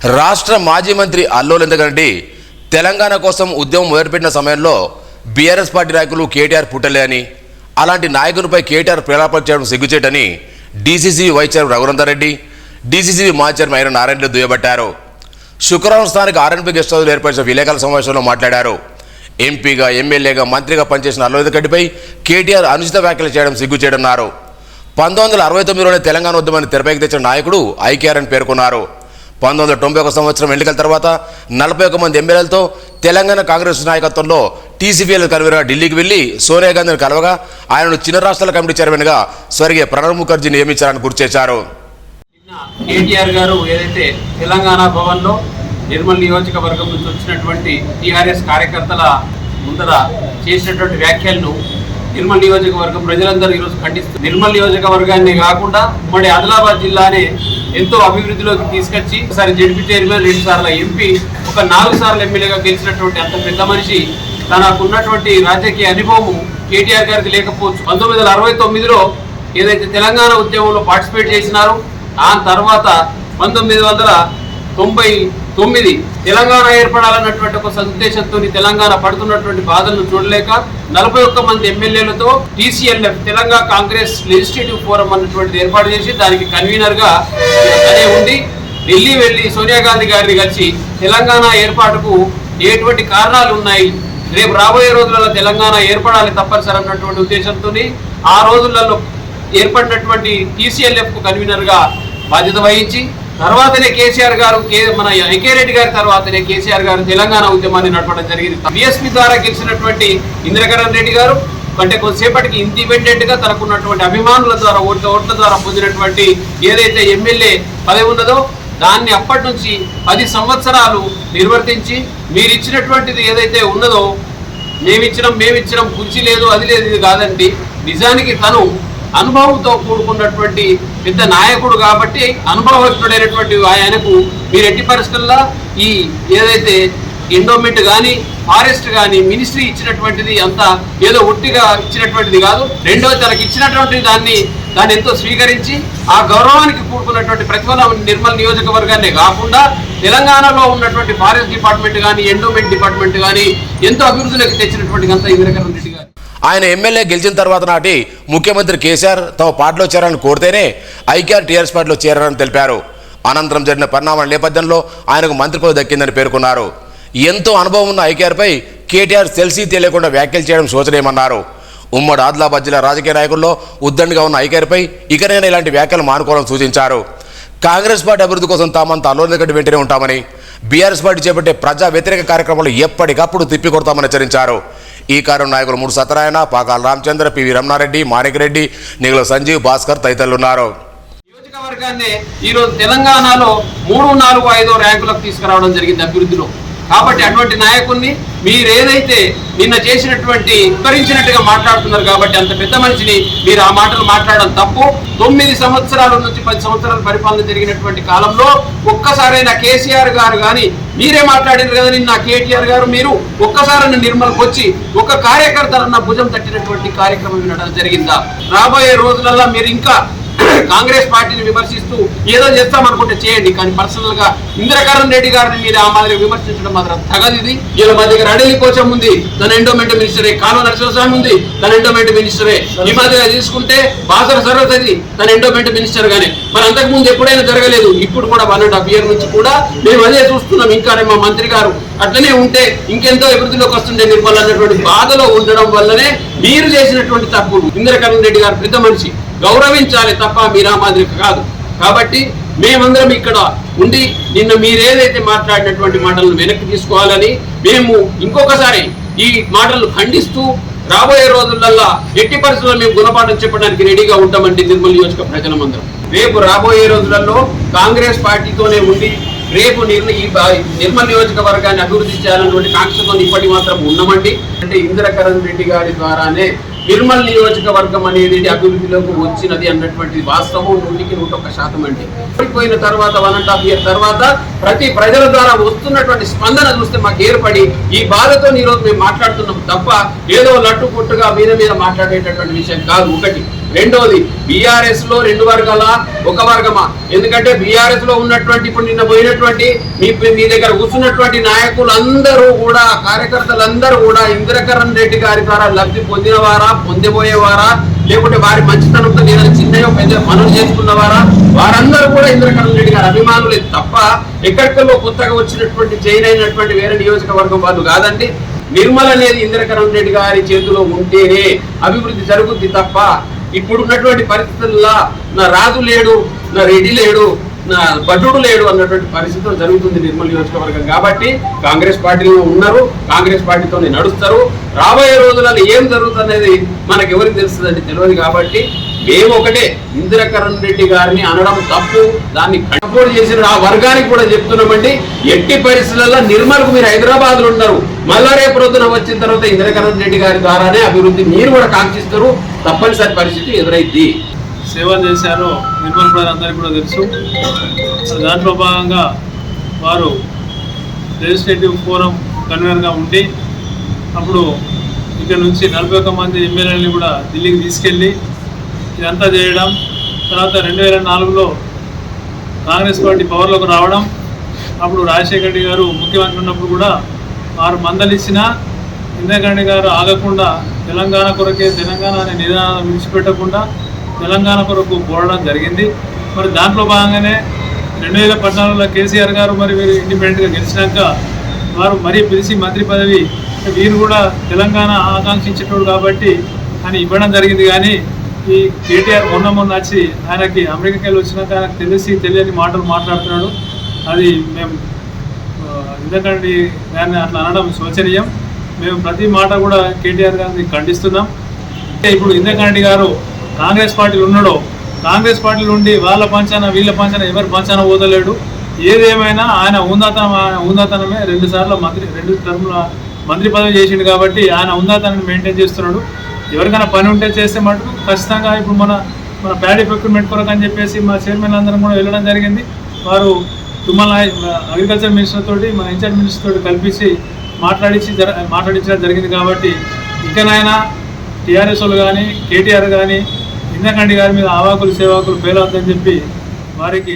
రాష్ట్ర మాజీ మంత్రి అల్లోలు ఎందుకంటే తెలంగాణ కోసం ఉద్యమం మొదలుపెట్టిన సమయంలో బీఆర్ఎస్ పార్టీ నాయకులు కేటీఆర్ పుట్టలే అని అలాంటి నాయకునిపై కేటీఆర్ ప్రేరాపణ చేయడం సిగ్గుచేటని DCC vice chairman Raghunandareddy DCC మాజీ చైర్మన్ అయిన నారాయణ దుయ్యబట్టారు. శుక్రవారం స్థానిక ఆర్ఎన్పీ గెస్ట్ హౌస్లో ఏర్పరిచిన విలేకరుల సమావేశంలో మాట్లాడారు. ఎంపీగా ఎమ్మెల్యేగా మంత్రిగా పనిచేసిన అల్లోద్ గడ్డిపై కేటీఆర్ అనుచిత వ్యాఖ్యలు చేయడం సిగ్గుచేయడన్నారు పంతొమ్మిది వందల అరవై తొమ్మిదిలోనే తెలంగాణ ఉద్యమాన్ని తెరపైకి తెచ్చిన నాయకుడు ఐకేఆర్ అని పేర్కొన్నారు. పంతొమ్మిది వందల తొంభై ఒక సంవత్సరం ఎన్నికల తర్వాత నలభై ఒక మంది ఎమ్మెల్యేలతో తెలంగాణ కాంగ్రెస్ నాయకత్వంలో టీసీపీఎల్ కన్వీనర్గా ఢిల్లీకి వెళ్ళి సోనియా గాంధీని కలవగా ఆయనను చిన్న రాష్ట్రాల కమిటీ చైర్మన్గా స్వర్గీయ ప్రణబ్ ముఖర్జీ నియమించారని గుర్తు చేశారు. కేటీఆర్ గారు ఏదైతే తెలంగాణ భవన్లో నిర్మల్ నియోజకవర్గం నుంచి వచ్చినటువంటి టీఆర్ఎస్ కార్యకర్తల ముందర చేసినటువంటి వ్యాఖ్యలను నిర్మల్ నియోజకవర్గం ప్రజలందరూ ఈరోజు ఖండిస్తూ నిర్మల్ నియోజకవర్గాన్ని కాకుండా ఉమ్మడి ఆదిలాబాద్ జిల్లానే ఎంతో అభివృద్ధిలోకి తీసుకొచ్చి ఒకసారి జడ్పీ చైర్మన్ రెండు సార్ల ఎంపీ ఒక నాలుగు సార్లు ఎమ్మెల్యేగా గెలిచినటువంటి అంత పెద్ద మనిషి తనకున్నటువంటి రాజకీయ అనుభవం కేటీఆర్ గారికి లేకపోవచ్చు. పంతొమ్మిది వందల అరవై తొమ్మిదిలో ఏదైతే తెలంగాణ ఉద్యమంలో పార్టిసిపేట్ చేసినారో ఆ తర్వాత పంతొమ్మిది వందల తొంభై తొమ్మిది తెలంగాణ ఏర్పడాలన్నటువంటి ఒక సదుద్దేశంతో తెలంగాణ పడుతున్నటువంటి బాధలను చూడలేక నలభై ఒక్క మంది ఎమ్మెల్యేలతో TCLF Telangana Congress legislative forum అన్నటువంటిది ఏర్పాటు చేసి దానికి కన్వీనర్గా అనే ఉండి ఢిల్లీ వెళ్ళి సోనియా గాంధీ గారిని కలిసి తెలంగాణ ఏర్పాటుకు ఎటువంటి కారణాలు ఉన్నాయి? రేపు రాబోయే రోజులలో తెలంగాణ ఏర్పడాలి తప్పనిసరి అన్నటువంటి ఉద్దేశంతో ఆ రోజులలో ఏర్పడినటువంటి టీసీఎల్ఎఫ్ కన్వీనర్గా కన్వీనర్గా బాధ్యత వహించి తర్వాతనే కేసీఆర్ గారు కే- మన ఐకే రెడ్డి గారి తర్వాతనే కేసీఆర్ గారు తెలంగాణ ఉద్యమాన్ని నడపడం జరిగింది. బీఎస్పీ ద్వారా గెలిచినటువంటి ఇంద్రకరణ్ రెడ్డి గారు అంటే కొంతసేపటికి ఇండిపెండెంట్గా తనకున్నటువంటి అభిమానుల ద్వారా ఓట్ల ఓట్ల ద్వారా పొందినటువంటి ఏదైతే ఎమ్మెల్యే పదవి ఉన్నదో దాన్ని అప్పటి నుంచి పది సంవత్సరాలు నిర్వర్తించి మీరు ఇచ్చినటువంటిది ఏదైతే ఉన్నదో మేమిచ్చినాం మేమిచ్చినాం కుర్చీ లేదు అది లేదు ఇది కాదండి. నిజానికి తను అనుభవంతో కూడుకున్నటువంటి పెద్ద నాయకుడు కాబట్టి అనుభవజ్ఞుడైనటువంటి ఆయనకు మీరు ఎట్టి పరిస్థితుల్లో ఈ ఏదైతే ఎండోమెంట్ కానీ ఫారెస్ట్ కానీ మినిస్ట్రీ ఇచ్చినటువంటిది అంత ఏదో ఒట్టిగా ఇచ్చినటువంటిది కాదు రెండో తనకి ఇచ్చినటువంటి దాన్ని దాన్ని ఎంతో స్వీకరించి ఆ గౌరవానికి కూడుకున్నటువంటి ప్రతిఫలం నిర్మల్ నియోజకవర్గాన్ని కాకుండా తెలంగాణలో ఉన్నటువంటి ఫారెస్ట్ డిపార్ట్మెంట్ కానీ ఎండోమెంట్ డిపార్ట్మెంట్ కానీ ఎంతో అభివృద్ధిలోకి తెచ్చినటువంటి అంత ఇంద్రకరణ్ రెడ్డి గారు. ఆయన ఎమ్మెల్యే గెలిచిన తర్వాత నాటి ముఖ్యమంత్రి కేసీఆర్ తమ పార్టీలో చేరాలని కోరితేనే ఐకేఆర్ టీఆర్ఎస్ పార్టీలో చేరారని తెలిపారు. అనంతరం జరిగిన పరిణామాల నేపథ్యంలో ఆయనకు మంత్రి పదవి దక్కిందని పేర్కొన్నారు. ఎంతో అనుభవం ఉన్న ఐకేఆర్పై కేటీఆర్ తెలిసి తెలియకుండా వ్యాఖ్యలు చేయడం శోచనీయమన్నారు. ఉమ్మడి ఆదిలాబాద్ జిల్లా రాజకీయ నాయకుల్లో ఉద్దండిగా ఉన్న ఐకేఆర్పై ఇకనైనా ఇలాంటి వ్యాఖ్యలు మానుకోవాలని సూచించారు. కాంగ్రెస్ పార్టీ అభివృద్ధి కోసం తామంతా అల్లోదగ్గట్టు వెంటనే ఉంటామని బీఆర్ఎస్ పార్టీ చేపట్టే ప్రజా వ్యతిరేక కార్యక్రమాలు ఎప్పటికప్పుడు తిప్పికొడతామని హెచ్చరించారు. ఈ కార్యం నాయకులు మూడు సత్యనారాయణ పాకాల రామచంద్ర పివి రమణారెడ్డి మాణిక్ నిగుల సంజీవ్ భాస్కర్ తదితరులు ఉన్నారు నియోజకవర్గాన్ని ఈ రోజు తెలంగాణలో మూడు నాలుగు ఐదో ర్యాంకులకు తీసుకురావడం జరిగింది అభివృద్ధిలో. కాబట్టి అటువంటి నాయకుడిని మీరు ఏదైతే నిన్న చేసినటువంటి వివరించినట్టుగా మాట్లాడుతున్నారు కాబట్టి అంత పెద్ద మనిషిని మీరు ఆ మాటలు మాట్లాడడం తప్పు. తొమ్మిది సంవత్సరాల నుంచి పది సంవత్సరాల పరిపాలన జరిగినటువంటి కాలంలో ఒక్కసారైనా కేసీఆర్ గారు కానీ మీరే మాట్లాడారు కదా నిన్న కేటీఆర్ గారు మీరు ఒక్కసారి నిర్మల్కి వచ్చి ఒక కార్యకర్తలన్న భుజం తట్టినటువంటి కార్యక్రమం వినడం జరిగిందా? రాబోయే రోజులలో మీరు ఇంకా కాంగ్రెస్ పార్టీని విమర్శిస్తూ ఏదో చేస్తాం అనుకుంటే చేయండి. కానీ పర్సనల్గా ఇంద్రకరణ్ రెడ్డి గారిని మీరు ఆ మాదిరి విమర్శించడం మాత్రం తగదు ఇది. వీళ్ళ మా దగ్గర అడవి కోసం ఉంది. తన ఎండోమెంట్ మినిస్టరే కాలువ నరసింహస్వామి ఉంది. తన ఎండోమెంట్ మినిస్టరే ఈ మాదిరిగా తీసుకుంటే బాసర సరస్వతి తన ఎండోమెంట్ మినిస్టర్ గానే. మరి అంతకు ముందు ఎప్పుడైనా జరగలేదు. ఇప్పుడు కూడా వన్ అండ్ హాఫ్ ఇయర్ నుంచి కూడా మేము అదే చూస్తున్నాం. ఇంకా మా మంత్రి గారు అట్లనే ఉంటే ఇంకెంతో అభివృద్ధిలోకి వస్తుండే నిర్మల్ అన్నటువంటి బాధలో ఉండడం వల్లనే మీరు చేసినటువంటి తప్పు ఇంద్రకరణ్ రెడ్డి గారు పెద్ద మనిషి. గౌరవించాలి తప్ప మీరా మాదిరి కాదు. కాబట్టి మేమందరం ఇక్కడ ఉండి నిన్న మీరేదైతే మాట్లాడినటువంటి మాటలను వెనక్కి తీసుకోవాలని మేము ఇంకొకసారి ఈ మాటలు ఖండిస్తూ రాబోయే రోజులల్లా ఎట్టి పరిస్థితుల్లో మేము గుణపాఠం చెప్పడానికి రెడీగా ఉంటామండి నిర్మల్ నియోజక ప్రజలమందరం. రేపు రాబోయే రోజులలో కాంగ్రెస్ పార్టీతోనే ఉండి రేపు నిర్ణ ఈ నిర్మల్ నియోజకవర్గాన్ని అభివృద్ధి చేయాలన్నటువంటి కాంక్షతో ఇప్పటి మాత్రం ఉన్నామండి. అంటే ఇంద్రకరణ్ రెడ్డి గారి ద్వారానే నిర్మల్ నియోజకవర్గం అనేది అభివృద్ధిలోకి వచ్చినది అన్నటువంటి వాస్తవం. నూటికి నూట ఒక్క శాతం అండి. ఓడిపోయిన తర్వాత వన్ అండ్ హాఫ్ ఇయర్ తర్వాత ప్రతి ప్రజల ద్వారా వస్తున్నటువంటి స్పందన చూస్తే మాకు ఏర్పడి ఈ బాధతో ఈరోజు మేము మాట్లాడుతున్నాం తప్ప ఏదో లట్టు పుట్టుగా మీద మీద మాట్లాడేటటువంటి విషయం కాదు. ఒకటి రెండోది బీఆర్ఎస్లో రెండు వర్గాల ఒక వర్గమా? ఎందుకంటే బీఆర్ఎస్లో ఉన్నటువంటి ఇప్పుడు నిన్న పోయినటువంటి మీ మీ దగ్గర కూర్చున్నటువంటి నాయకులందరూ కూడా కార్యకర్తలందరూ కూడా ఇంద్రకరణ్ రెడ్డి గారి ద్వారా లబ్ధి పొందినవారా పొందిపోయేవారా లేకుంటే వారి మంచితనంతో నేను చిన్నగా పెద్ద పనులు చేసుకున్నవారా? వారందరూ కూడా ఇంద్రకరణ్ రెడ్డి గారి అభిమానులే తప్ప ఎక్కడికల్లో కొత్తగా వచ్చినటువంటి జైన్ అయినటువంటి వేరే నియోజకవర్గం వాళ్ళు కాదండి. నిర్మల్ అనేది ఇంద్రకరణ్ రెడ్డి గారి చేతిలో ఉంటేనే అభివృద్ధి జరుగుద్ది తప్ప ఇప్పుడు ఉన్నటువంటి పరిస్థితుల్లో నా రాజు లేడు నా రెడ్డి లేడు నా భటుడు లేడు అన్నటువంటి పరిస్థితులు జరుగుతుంది నిర్మల్ నియోజకవర్గం కాబట్టి కాంగ్రెస్ పార్టీలో ఉన్నారు కాంగ్రెస్ పార్టీతోనే నడుస్తారు. రాబోయే రోజులలో ఏం జరుగుతుందనేది మనకు ఎవరికి తెలుస్తుందండి తెలియదు కాబట్టి మేము ఒకటే ఇందిరకరణ్ రెడ్డి గారిని అనడం తప్పు. దాన్ని కంట్రోల్ చేసిన ఆ వర్గానికి కూడా చెప్తున్నామండి. ఎట్టి పరిస్థితులలో నిర్మల్కు మీరు హైదరాబాద్లో ఉన్నారు. మళ్ళా రేపు రోజున వచ్చిన తర్వాత ఇందిరకరణ్ రెడ్డి గారి ద్వారానే అభివృద్ధి మీరు కూడా కాంక్షిస్తారు. తప్పనిసరి పరిస్థితి ఎదురైద్ది. సేవ చేశారో నిర్మల్ అందరికీ కూడా తెలుసు. దాంట్లో భాగంగా వారు లెజిస్లేటివ్ ఫోరం కన్వీనర్గా ఉండి అప్పుడు ఇక్కడ నుంచి నలభై ఒక్క మంది ఎమ్మెల్యేలని కూడా ఢిల్లీకి తీసుకెళ్ళి ఇదంతా చేయడం తర్వాత రెండు వేల నాలుగులో కాంగ్రెస్ పార్టీ పవర్లోకి రావడం. అప్పుడు రాజశేఖర రెడ్డి గారు ముఖ్యమంత్రి ఉన్నప్పుడు కూడా వారు మందలిచ్చినా ఇందిరాగాంధీ గారు ఆగకుండా తెలంగాణ కొరకే తెలంగాణ అనే నిదానం విడిచిపెట్టకుండా తెలంగాణ కొరకు పోరాడడం జరిగింది. మరి దాంట్లో భాగంగానే రెండు వేల పద్నాలుగులో కేసీఆర్ గారు మరి వీరు ఇండిపెండెంట్గా గెలిచినాక వారు మరీ పిలిచి మంత్రి పదవి వీరు కూడా తెలంగాణ ఆకాంక్షించేటోడు కాబట్టి అని ఇవ్వడం జరిగింది. కానీ ఈ కేటీఆర్ మొన్న మొన్న వచ్చి ఆయనకి అమెరికాకి వెళ్ళి వచ్చినాక ఆయనకు తెలిసి తెలియని మాటలు మాట్లాడుతున్నాడు. అది మేము ఎందుకంటే దాన్ని అట్లా అనడం శోచనీయం. మేము ప్రతి మాట కూడా కేటీఆర్ గారిని ఖండిస్తున్నాం. అంటే ఇప్పుడు ఇందిరాగాంధీ గారు కాంగ్రెస్ పార్టీలు ఉన్నాడో కాంగ్రెస్ పార్టీలు ఉండి వాళ్ళ పంచాన వీళ్ళ పంచాన ఎవరి పంచాన ఓదలేడు. ఏదేమైనా ఆయన ఉందాతనం ఆయన ఉందాతనమే రెండు సార్లు మంత్రి రెండు టర్ముల మంత్రి పదవి చేసిండు కాబట్టి ఆయన ఉందాతనాన్ని మెయింటైన్ చేస్తున్నాడు. ఎవరికైనా పని ఉంటే చేస్తే మటుకు ఖచ్చితంగా ఇప్పుడు మన మన ప్యాడీ ఎక్విప్మెంట్ కొరకు అని చెప్పేసి మా చైర్మన్ అందరం కూడా వెళ్ళడం జరిగింది. వారు తుమ్మల అగ్రికల్చర్ మినిస్టర్ తోటి మన ఇన్ఛార్జ్ మినిస్టర్ తోటి కల్పించి మాట్లాడించి జర మాట్లాడించడం జరిగింది కాబట్టి ఇకనైనా టీఆర్ఎస్ వాళ్ళు కానీ కేటీఆర్ కానీ ఇందకండి గారి మీద ఆవాకులు సేవాకులు పేలవద్దని చెప్పి వారికి